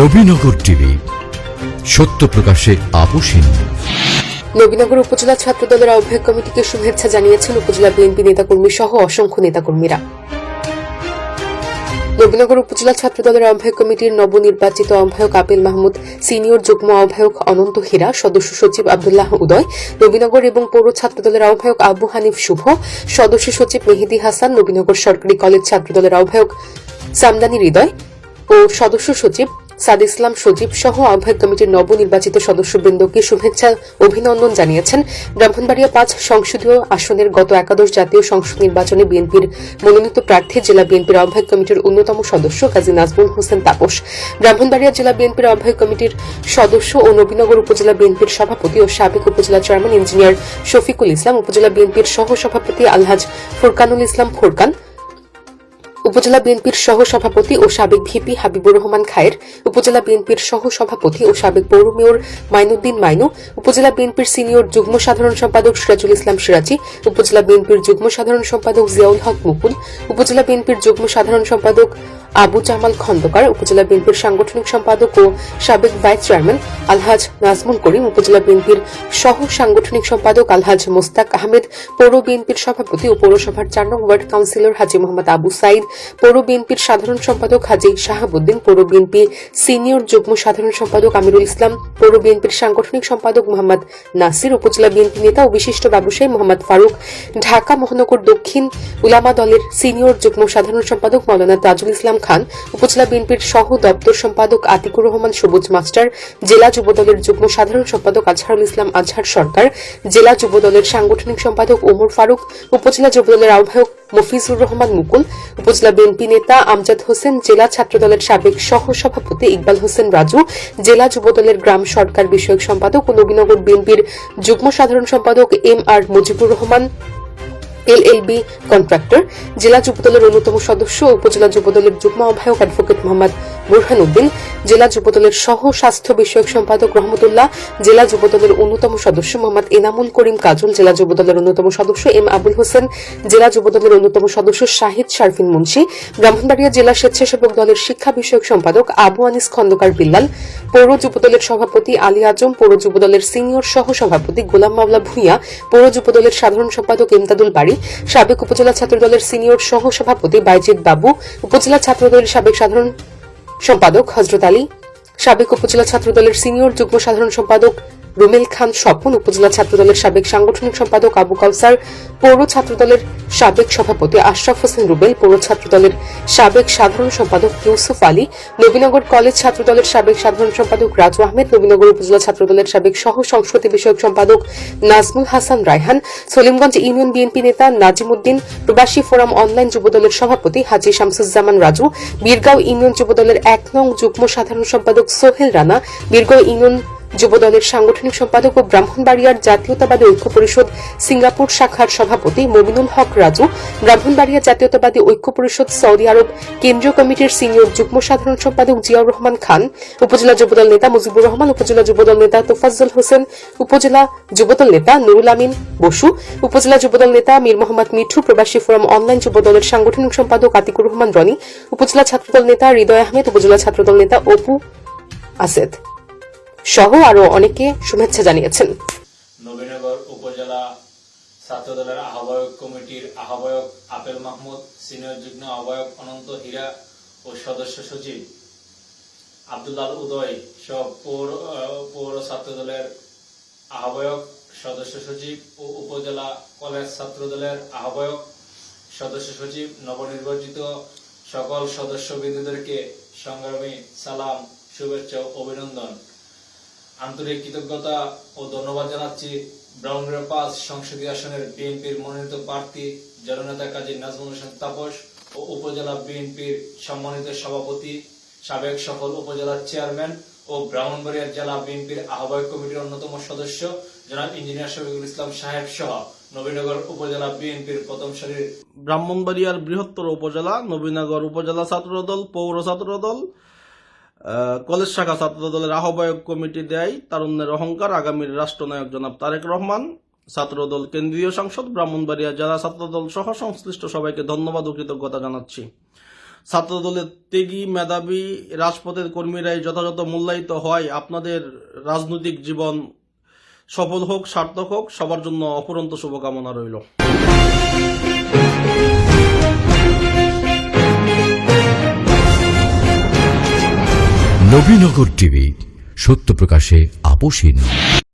Nabinagar TV, সত্য প্রকাশে আপোষহীন নবীনগর উপজেলা ছাত্র দলের আহ্বায়ক কমিটিকে শুভেচ্ছা জানিয়েছেন উপজেলা বিএনপি নেতাকর্মী সহ অসংখ্য নেতাকর্মীরা। নবীনগর উপজেলা ছাত্র দলের আহ্বায়ক কমিটির নবনির্বাচিত আহ্বায়ক আপিল মাহমুদ, সিনিয়র যুগ্ম আহ্বায়ক অনন্ত হীরা, সদস্য সচিব আবদুল্লাহ উদয়, নবীনগর এবং পৌর ছাত্র দলের আহ্বায়ক আবু হানিফ শুভ, সদস্য সচিব মেহেদি হাসান, নবীনগর সরকারি কলেজ ছাত্র দলের আহ্বায়ক সামদানি হৃদয় ও সদস্য সচিব সাদ ইসলাম, সজীব সহ আহ্বায়ক কমিটির নবনির্বাচিত সদস্যবৃন্দকে শুভেচ্ছা, অভিনন্দন জানিয়েছেন। ব্রাহ্মণবাড়িয়া পাঁচ সংসদীয় আসনের গত একাদশ জাতীয় সংসদ নির্বাচনে বিএনপির মনোনীত প্রার্থী জেলা বিএনপির আহ্বায়ক কমিটির অন্যতম সদস্য কাজী নাজমুল হোসেন তাপস। ব্রাহ্মণবাড়িয়া জেলা বিএনপির আহ্বায়ক কমিটির সদস্য ও নবীনগর উপজেলা বিএনপির সভাপতি ও সাবেক উপজেলা চেয়ারম্যান ইঞ্জিনিয়ার শফিকুল ইসলাম, উপজেলা বিএনপির সহ সভাপতি আলহাজ ফুরকানুল ইসলাম ফুরকান উপজেলা বিএনপির সহ সভাপতি ও সাবেক ভিপি হাবিবুর রহমান খায়ের, উপজেলা বিএনপির সহ সভাপতি ও সাবেক পৌর মেয়র মাইনুদ্দিন মাইনু, উপজেলা বিএনপির সিনিয়র যুগ্ম সাধারণ সম্পাদক সিরাজুল ইসলাম সিরাজি, উপজেলা বিএনপির যুগ্ম সাধারণ সম্পাদক জিয়াউল হক মুকুল, উপজেলা বিএনপির যুগ্ম সাধারণ সম্পাদক আবু জামাল খন্দকার, উপজেলা বিএনপির সাংগঠনিক সম্পাদক ও সাবেক ভাইস চেয়ারম্যান আলহাজ নাজমুল করিম, উপজেলা বিএনপির সহ সাংগঠনিক সম্পাদক আলহাজ মোস্তাক আহমেদ, পৌর বিএনপির সভাপতি ও পৌরসভার চার নং ওয়ার্ড কাউন্সিলর হাজি মোহাম্মদ আবু সাইদ, পৌর বিএনপির সাধারণ সম্পাদক হাজি শাহাবুদ্দিন, পৌর বিএনপি সিনিয়র যুগ্ম সাধারণ সম্পাদক আমিরুল ইসলাম, পৌর বিএনপির সাংগঠনিক সম্পাদক মোহাম্মদ নাসির, উপজেলা বিএনপি নেতা ও বিশিষ্ট ব্যবসায়ী মোহাম্মদ ফারুক, ঢাকা মহানগর দক্ষিণ উলামা দলের সিনিয়র যুগ্ম সাধারণ সম্পাদক মৌলানা তাজুল ইসলাম খান, উপজেলা বিএনপির সহ দপ্তর সম্পাদক আতিকুর রহমান, সবুজ মাস্টার, জেলা যুবদলের যুগ্ম সাধারণ সম্পাদক আজহারুল ইসলাম, আজহার সরকার, জেলা যুবদলের সাংগঠনিক সম্পাদক ওমর ফারুক, উপজেলা যুবদলের আহ্বায়ক মফিজুর রহমান মুকুল, উপজেলা বিএনপি নেতা আমজাদ হোসেন, জেলা ছাত্রদলের সাবেক সহ সভাপতি ইকবাল হোসেন রাজু, জেলা যুবদলের গ্রাম সরকার বিষয়ক সম্পাদক ও নবীনগর বিএনপির যুগ্ম সাধারণ সম্পাদক M R Mujibur Rahman LLB contractor. জেলা যুবদলের অন্যতম সদস্য ও উপজেলা যুবদলের যুগ্ম আহ্বায়ক অ্যাডভোকেট মোহাম্মদ বুরহান উদ্দিন, জেলা যুবদলের সহ স্বাস্থ্য বিষয়ক সম্পাদক রহমতুল্লাহ, জেলা যুবদলের অন্যতম সদস্য মোহাম্মদ এনামুল করিম কাজল, জেলা যুবদলের অন্যতম সদস্য এম আবুল হোসেন, জেলা যুবদলের অন্যতম সদস্য শাহিদ শারফিন মুন্সি, ব্রাহ্মণবাড়িয়া জেলা স্বেচ্ছাসেবক দলের শিক্ষা বিষয়ক সম্পাদক আবু আনিস খন্দকার বিল্লাল, পৌর যুবদলের সভাপতি আলী আজম, পৌর যুবদলের সিনিয়র সহ সভাপতি গোলাম মাওলা ভূঁইয়া, পৌর যুবদলের সাধারণ সম্পাদক ইমদাদুল বাড়ি সাবেক উপজেলা ছাত্রদলের সিনিয়র সহ সভাপতি বাইজিদ বাবু, উপজেলা ছাত্রদলের সাবেক সাধারণ সম্পাদক হজরত আলী, সাবেক উপজেলা ছাত্রদলের সিনিয়র যুগ্ম সাধারণ সম্পাদক রুমেল খান স্বপন উপজেলা ছাত্রদলের সাবেক সাংগঠনিক সম্পাদক আবু কাউসার, পৌর ছাত্রদলের সাবেক সভাপতি আশরাফ হোসেন রুবেল, পৌর ছাত্রদলের সাবেক সাধারণ সম্পাদক ইউসুফ আলী, নবীনগর কলেজ ছাত্রদলের সাবেক সাধারণ সম্পাদক রাজু আহমেদ, নবীনগর উপজেলা ছাত্রদলের সাবেক সহ সংস্কৃতি বিষয়ক সম্পাদক নাজমুল হাসান রায়হান, সলিমগঞ্জ ইউনিয়ন বিএনপি নেতা নাজিম উদ্দিন, প্রবাসী ফোরাম অনলাইন যুবদলের সভাপতি হাজি শামসুজ্জামান রাজু, বীরগাঁও ইউনিয়ন যুবদলের এক নং যুগ্ম সাধারণ সম্পাদক সোহেল রানা, বীরগাঁও ইউনিয়ন যুবদলের সাংগঠনিক সম্পাদক ও ব্রাহ্মণবাড়িয়ার জাতীয়তাবাদী ঐক্য পরিষদ সিঙ্গাপুর শাখার সভাপতি মমিনুল হক রাজু, ব্রাহ্মণবাড়িয়া জাতীয়তাবাদী ঐক্য পরিষদ সৌদি আরব কেন্দ্রীয় কমিটির সিনিয়র যুগ্ম সাধারণ সম্পাদক জিয়াউর রহমান খান, উপজেলা যুবদল নেতা মুজিবুর রহমান, উপজেলা যুবদল নেতা তোফাজ্জল হোসেন, উপজেলা যুবদল নেতা নুরুল আমিন বসু, উপজেলা যুবদল নেতা মীর মোহাম্মদ মিঠু, প্রবাসী ফোরাম অনলাইন যুবদলের সাংগঠনিক সম্পাদক আতিকুর রহমান রনি, উপজেলা ছাত্রদল নেতা হৃদয় আহমেদ, উপজেলা ছাত্রদল নেতা অপু আসেদ সহ আরও অনেকে শুভেচ্ছা জানিয়েছেন। নবীনগর উপজেলা ছাত্রদলের আহ্বায়ক কমিটির আহ্বায়ক আপেল মাহমুদ, সিনিয়র যুগ্ম আহ্বায়ক অনন্ত হীরা ও সদস্য সচিব আব্দুল্লাল উদয় সব পৌর পৌর ছাত্রদলের আহ্বায়ক সদস্য সচিব ও উপজেলা কলেজ ছাত্রদলের আহ্বায়ক সদস্য সচিব, নবনির্বাচিত সকল সদস্যবৃন্দদেরকে সংগ্রামী সালাম, শুভেচ্ছা অভিনন্দন। আন্তরিক কৃতজ্ঞতা ও ধন্যবাদ জানাচ্ছি ব্রাউনগ্রা পাঁচ সংসদীয় আসনের বিএনপির মনোনীত প্রার্থী জননেতা কাজী নাজমুল হোসেন তাপস ও উপজেলা বিএনপির সম্মানিত সভাপতি, সাবেক সফল উপজেলার চেয়ারম্যান ও ব্রাহ্মণবাড়িয়া জেলা বিএনপির আহ্বায়ক কমিটির অন্যতম সদস্য জনাব ইঞ্জিনিয়ার শফিকুল ইসলাম সাহেব সহ নবীনগর উপজেলা বিএনপির প্রথম সারির ব্রাহ্মণবাড়িয়ার বৃহত্তর উপজেলা, নবীনগর উপজেলা ছাত্রদল, পৌর ছাত্রদল কলেজ শাখা ছাত্রদলের আহ্বায়ক কমিটি দেয় তারুণ্যের অহংকার আগামীর রাষ্ট্রনায়ক জনাব তারেক রহমান। ছাত্রদল কেন্দ্রীয় সংসদ ব্রাহ্মণবাড়িয়া জেলা ছাত্রদল সহ সংশ্লিষ্ট সবাইকে ধন্যবাদ ও কৃতজ্ঞতা জানাচ্ছি। ছাত্রদলের ত্যাগী মেধাবী রাজপথের কর্মীরাই যথাযথ মূল্যায়িত হয়। আপনাদের রাজনৈতিক জীবন সফল হোক, সার্থক হোক, সবার জন্য অপরন্ত শুভকামনা রইল। নবীনগর টিভি সত্য প্রকাশে আপোষহীন